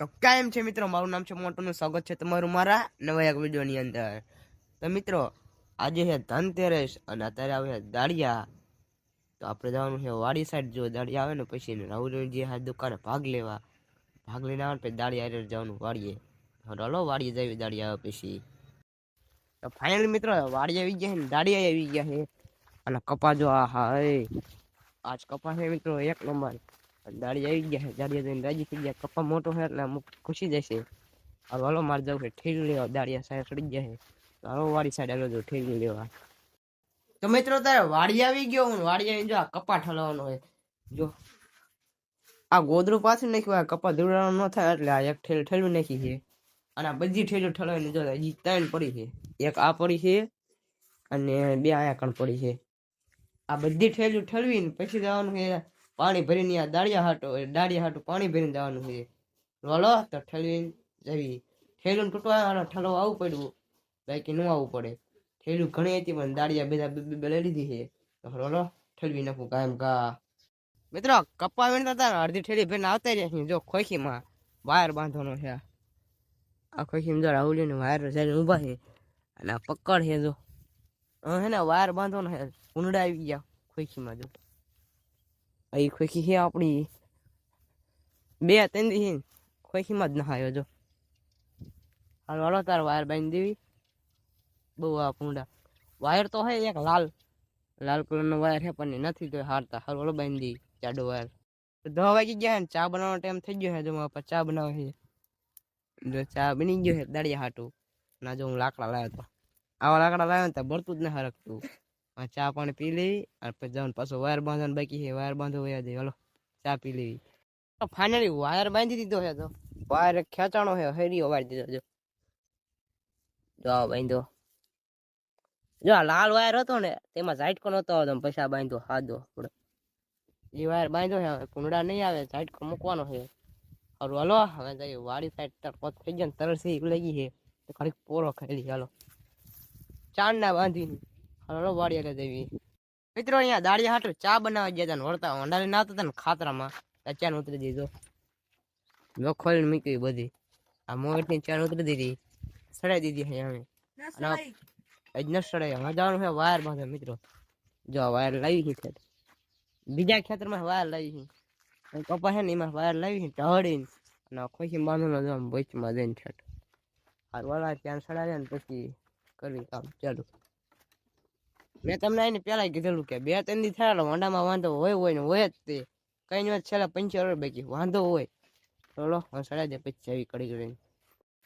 તો કાયમ છે મિત્રો, મારું નામ છે મોટું સ્વાગત છે તમારું મારા નવા એક વિડીયોની અંદર. તો મિત્રો, આજે છે ધનતેરસ અને અત્યારે આવે છે દાળિયા. તો આપણે જવાનું છે વાડી સાઈડ, જો દાળિયા આવે ને પછી રાહુલજી હા દુકાને ભાગ લેવા. ભાગ લઈને આવે પછી દાળિયા હારે જવાનું વાડીએ. હલો, વાડીએ જઈએ દાળિયા આવે પછી. તો ફાઇનલી મિત્રો, વાડી આવી ગયા છે ને, દાળિયા આવી ગયા છે. અને કપા જો આ હા આજ કપા છે મિત્રો, એક નંબર. દાડી આવી ગયા છે દાડિયા જઈને રાજી થઈ ગયા કપા મોટો છે એટલે અમુક ખુશી જશે. હવે હલો, મારે જવું છે, ઠેલી લેવા. દાડિયા સાઈડ ચડી ગયા છે. તો હલો, વાડી સાઈડ હાલો જો, ઠેલી લેવા. તો મિત્રો, તારે વાડી આવી ગયો હું. વાડી આવીને જો આ કપા ઠલવાનો હોય જો. આ ગોદરું પાછું નાખ્યું, આ કપા દોડવાનો ન થાય એટલે આ એક ઠેલ ઠેલું નાખી છે. અને આ બધી ઠેલું ઠલવાની જો, હજી ત્રણ પડી છે. એક આ પડી છે અને બે આયા કણ પડી છે. આ બધી ઠેલું ઠલવીને પછી જવાનું છે પાણી ભરીને આ દાળિયા હાટો દાળિયા હાટું પાણી ભરીને જવાનું છે. રોલો તો ઠેલીને જવી. ઠેલું તૂટવા ઠેલો આવવું પડ્યું. બાકી ન આવવું પડે. ઠેલું ઘણી હતી, પણ દાળિયા બધા બે બે લીધી છે. રોલો ઠલવી નાખું કાયમ કા. મિત્રો કપ્પા વીણતા હતા અડધી ઠેલી ભરીને આવતા રહ્યા છે જો ખોખીમાં વાયર બાંધવાનો છે આ. ખોખીમાં જો રાહુલીને વાયર જઈને ઊભા છે. અને પકડ છે, જો. હે ને, વાયર બાંધવાનો છે. ઊંડા આવી ગયા ખોખીમાં જો. અહીં ખોખી છે આપણી બે ત્રણ દી ખોખીમાં જ નહાયો જો. હાલો હાલો, તાર વાયર બાંધી દેવી. બહુ આ પૂંડા. વાયર તો હે એક લાલ. લાલ કલરનો વાયર છે પણ નથી તો હારતા. હાલ વાળો બાંધી જાડો વાયર. દવા વાગી ગયા ને ચા બનાવવાનો ટાઈમ થઈ ગયો છે જો, મારા ચા બનાવે છે જો ચા બની ગયો છે દાળિયા હાટું. ના જો હું લાકડા લાવ્યો તો. આવા લાકડા લાવ્યો ને ભરતું જ ન હરકતું ચા પાણી પી લેવી અને પછી જવાનું. પાછો વાયર બાંધવાનું બાકી છે. વાયર બાંધો વયા દે હલો, ચા પી લેવી. ફાઇનલી વાયર બાંધી દીધો છે તો. વાયર ખેંચાણો છે. હેરીઓ વાળી દીધો જો જો બાંધો જો આ લાલ વાયર હતો ને, તેમાં ઝાટકો નતો આવતો પૈસા પછી આ બાંધો સાદો આપણે એ વાયર બાંધો છે. હવે કુંડા નહીં આવે, ઝાટકો મૂકવાનો છે. સારું હલો, હવે જઈએ. વાડી સાઈડ પોત થઈ જાય ને તરસી એ લાગી છે. ખાલી પોરો ખાઈ હાલો. ચાંદ ના બાંધીને. હાલો વાડી એટલે જઈએ. મિત્રો અહીંયા દાળિયા હાટું ચા બનાવવા ગયા હતા વળતા વંડાલી ના હતા ને ખાતરામાં. ચા ઉતરી દીધો જો. ખોલીને મૂકી બધી. આ મોટની ચા ઉતરી દીધી. સડાઈ દીધી છે અમે. જ ન સડાઈ. હવે જવાનું છે વાયર બાંધે મિત્રો. જો વાયર લાવી છે ખેતર બીજા ખેતરમાં વાયર લાવી છે. કપા છે ને એમાં વાયર લાવી છે ઢળીને. અને ખોખી બાંધવાનો જો આમ વચમાં જઈને છઠ હાર વાળા ત્યાં સડાવ્યા ને પછી કરવી કામ. ચાલુ. મેં તમને એને પહેલાં કીધેલું કે બે ત્રણ દી થયા વાંડામાં વાંધો હોય હોય ને હોય જ તે. કઈ નહીં છેલ્લા પંચાવન બાકી વાંધો હોય. ચલો હું સડા દે પછી આવી કડી કરીને.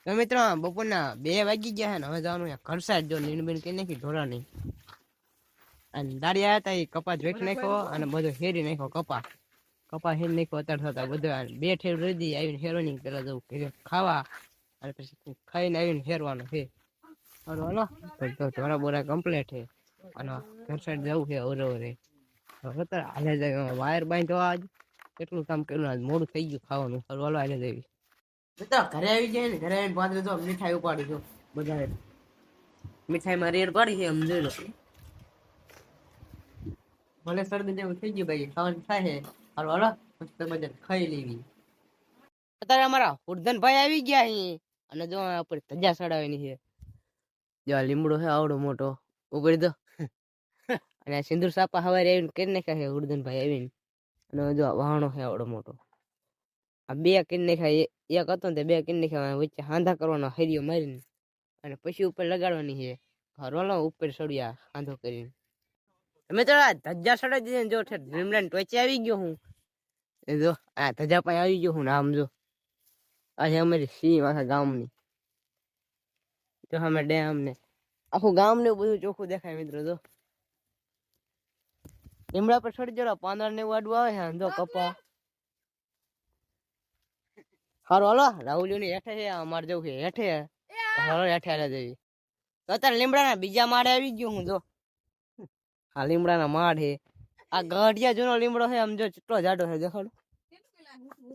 તો મિત્રો બપોરના બે વાગી ગયા ને હવે જવાનું છે ઘર સાઈડ જો નીણ બીણ કઈ નાખી ઢોરા નહીં અને દાડિયા હતા એ કપા જોઈ નાખ્યો અને બધો હેરી નાખ્યો કપા કપા હેરી નાખ્યો અત્યારે થતા બધો બે ઠેર રેડી આવીને હેરવાની પેલા જવું ખાવા અને પછી ખાઈને આવીને હેરવાનું છે. હાલો હલો. ઢોરા બોરા કમ્પ્લીટ છે. અને ઘર સાઈડ જવું છે ઓરે હવે તો હાલે જાય વાયર બાંધો આજ. કેટલું કામ કર્યું આજ મોડું થઈ ગયું ખાવાનું. હાલો હાલો જવી મિત્રો, ઘરે આવી જાય ને, ઘરે આવીને પાંત્રીસ તો મીઠાઈ ઉપાડી બધાએ. મીઠાઈ માં રેડ પાડી છે, આમ જોઈ લો. ભલે શરદી જેવું થઈ ગયું ભાઈ, ખાવાનું થાય છે. હાલો હાલો પછી બધા ખાઈ લેવી. અત્યારે અમારા ઉર્ધનભાઈ આવી ગયા અહીં અને જો આપણે ધજા ચડાવેલી છે. જો લીમડો છે આવડો મોટો. ઉપર દો. અને સિંદુર સાપા હવારે આવીને કરી નાખ્યા છે, ઉર્દનભાઈ આવીને. અને જો વાહણો છે આવડો મોટો. આ બે કરી નાખ્યા એક હતો ને બે કરી નાખ્યા વચ્ચે હાંધા કરવાનો હરિયો મારીને અને પછી ઉપર લગાડવાની છે. ઘરવાળો ઉપર સડ્યા હાંધો કરીને. તમે તો આ ધજા સડાઈ દીધી જો ડ્રીમલેન્ડ ટોચે આવી ગયો હું. એ જો, આ ધજા પાસે આવી ગયો હું ને આમ જો. આ છે અમારી સિંહ આખા ગામની. જો અમે ડેમ ને આખું ગામ ને એવું બધું ચોખ્ખું દેખાય મિત્રો, જો. લીમડા પર છોડી જરા પાંદડા ને આડું આવે હે અંધો કપા. હારો હાલો રાહુલની હેઠે છે અમારે જવું છે હેઠે. હાલો હેઠે હાલે જવી તો અત્યારે લીમડાના બીજા માળે આવી ગયો હું જો. આ લીમડાના માળ છે. આ ગઢિયા જૂનો લીમડો છે આમ જો કેટલો જાડો છે દેખાડો.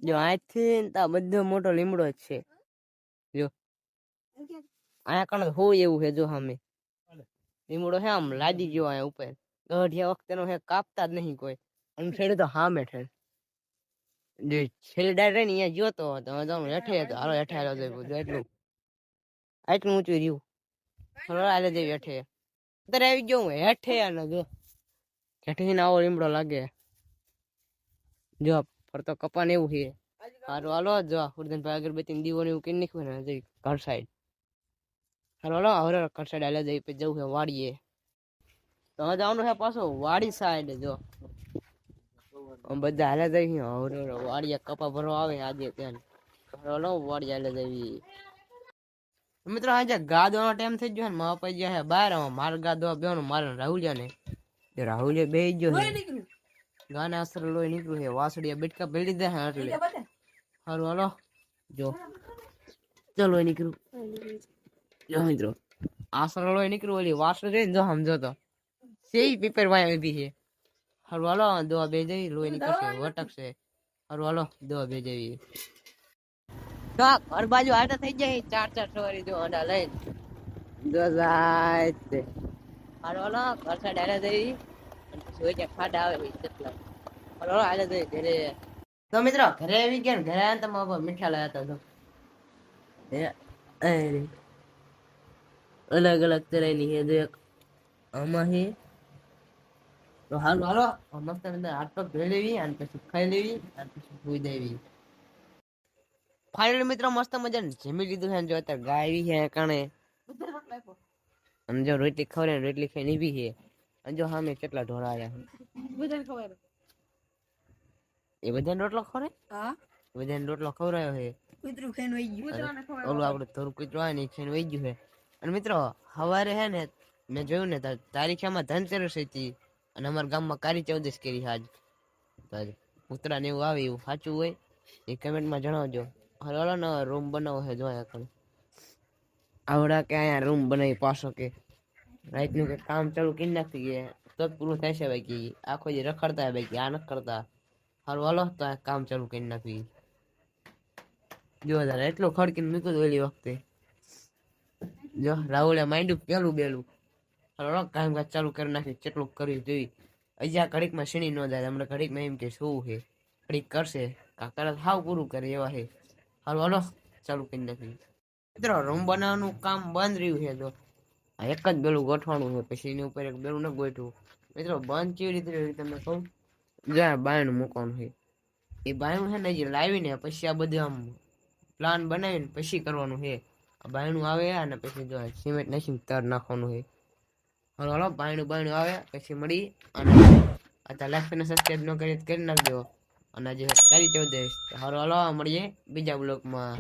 જો આથી આ બધો મોટો લીમડો જ છે. જો. અહીંયા કણ હોય એવું છે જો સામે. લીમડો છે આમ લાદી ગયો અહીંયા ઉપર. ગઢિયા વખતેનો છે કાપતા જ નહીં કોઈ અને છેડે તો હામે ઠેર જે છેલ્લી ડાયર રહી ને અહીંયા ગયો તો તમે જાઉં હેઠે તો હાલો હેઠે હાલો જઈ બધું એટલું આટલું ઊંચું રહ્યું હાલો હાલે જઈ હેઠે અત્યારે આવી ગયો હું હેઠે અને જો હેઠે ને આવો લીમડો લાગે જો ફરતો કપાને એવું છે હારું હાલો જો ઉર્દનભાઈ અગરબત્તી દીવો ને એવું કરી નાખ્યું ને જઈ ઘર સાઈડ હાલો હાલો હવે ઘર સાઈડ હાલે જઈ પછી જવું છે વાડીએ તો હવે જવાનું છે પાછું વાડી સાઈડ જો. બધા હાલે જઈ વાડીએ કપા ભરવા આવે આજે ત્યાં. હાલો વાડી હાલે જઈ મિત્રો આજે ગા દોવાનો ટાઈમ થઈ ગયો ને મારા પૈ ગયા બહાર મારે ગા દોવા બેવાનું મારે રાહુલિયા ને રાહુલિયા બે ગયો ગાના અસર લોહી નીકળ્યું છે વાસડીયા બેટકા ભરી દીધા છે એટલે હારું હાલો. જો. ચલો નીકળ્યું. જો મિત્રો આસર લોહી નીકળ્યું ઓલી વાસડી જો સમજો તો. સેઈ પેપર વાય ઊભી છે. હારું હાલો દવા બે જઈ લોહી નીકળશે વટકશે. હારું હાલો દવા બે જવી. તો ઘર બાજુ આટા થઈ જાય ચાર ચાર સવારી જો અંડા લઈને. જો જાય તે હારું હાલો ઘર સાઈડ આડા જઈ જોઈ જાય ખાડા આવે ભાઈ કેટલા. હાલો હાલે જઈ ઘરે. તો મિત્રો ઘરે આવી ગયા ઘરે આવ્યા તમે તો મીઠા લાયા હતા તો. અલગ અલગ તરેલી હે દેખ આમાં છે તો હાલો હાલો મસ્ત અંદર હાથ પગ ધોઈ લેવી અને પછી ખાઈ લેવી અને પછી સુઈ દેવી. ફાઇનલ મિત્રો મસ્ત મજાનું જમી લીધું છે જો અત્યારે ગાય આવી છે કારણે અને જો રોટલી ખવડે રોટલી ખાઈ નીવી છે. અને જો સામે કેટલા ઢોરા આવ્યા છે. એ બધાને રોટલો ખવડે એ બધાને રોટલો ખવડાયો છે. અને ઓલું આપણે થોડું કૂતરું આવે ને ખાઈને વહી ગયું છે. અને મિત્રો સવારે હે ને મેં જોયું ને તો તારીખામાં ધનતેરસ હતી. અને અમારા ગામમાં કાળી ચૌદશ કરી છે આજ. તો આજ ઉત્તરા ને એવું આવે એવું સાચું હોય, એ કમેન્ટમાં જણાવજો. હાલો હાલો ને રૂમ બનાવો છે, જો અહીંયા કણ આવડા કે અહીંયા રૂમ બનાવી પાછો કે. રાતનું કે કામ ચાલુ કરી નાખી કે તો જ પૂરું થાય છે ભાઈ કે આખો જે રખડતા ભાઈ કે આ નથી કરતા. હારું હાલો, તો આ કામ ચાલુ કરી નાખી જો, તારે એટલું ખડકીને મૂક્યું હતું ઓલી વખતે. જો, રાહુલે માંડ્યું પેલું બેલું. હાલો કામ કાજ ચાલુ કરી નાખી કેટલું કર્યું જોઈ હજી આ ઘડીકમાં શીણી ન જાય, હમણાં ઘડીકમાં એમ કે શું છે? ઘડીક કરશે. કાકા હાવ પૂરું કરે એવા છે. હાલો હાલો, ચાલુ કરી નાખી મિત્રો, રૂમ બનાવવાનું કામ બંધ રહ્યું છે આ એક જ બેલું ગોઠવાનું છે, પછી એની ઉપર એક બેલું ન ગોઠવું. મિત્રો, બંધ કેવી રીતે રહ્યું તમને કહું? જ્યાં બાયણું મૂકવાનું છે. એ બાયણું છે ને જે લાવીને પછી આ બધું આમ પ્લાન બનાવીને પછી કરવાનું છે. આ બાયણું આવે અને પછી જો સિમેન્ટ નાખીને તર નાખવાનું છે. હાલો, હલો, બાયણું બાયણું આવે, પછી મળી અને અત્યારે લાઈફ અને સબસ્ક્રાઈબ ન કરી કરી નાખજો. અને જે કરી ચૌદેશ હલો હલો, મળીએ બીજા બ્લોકમાં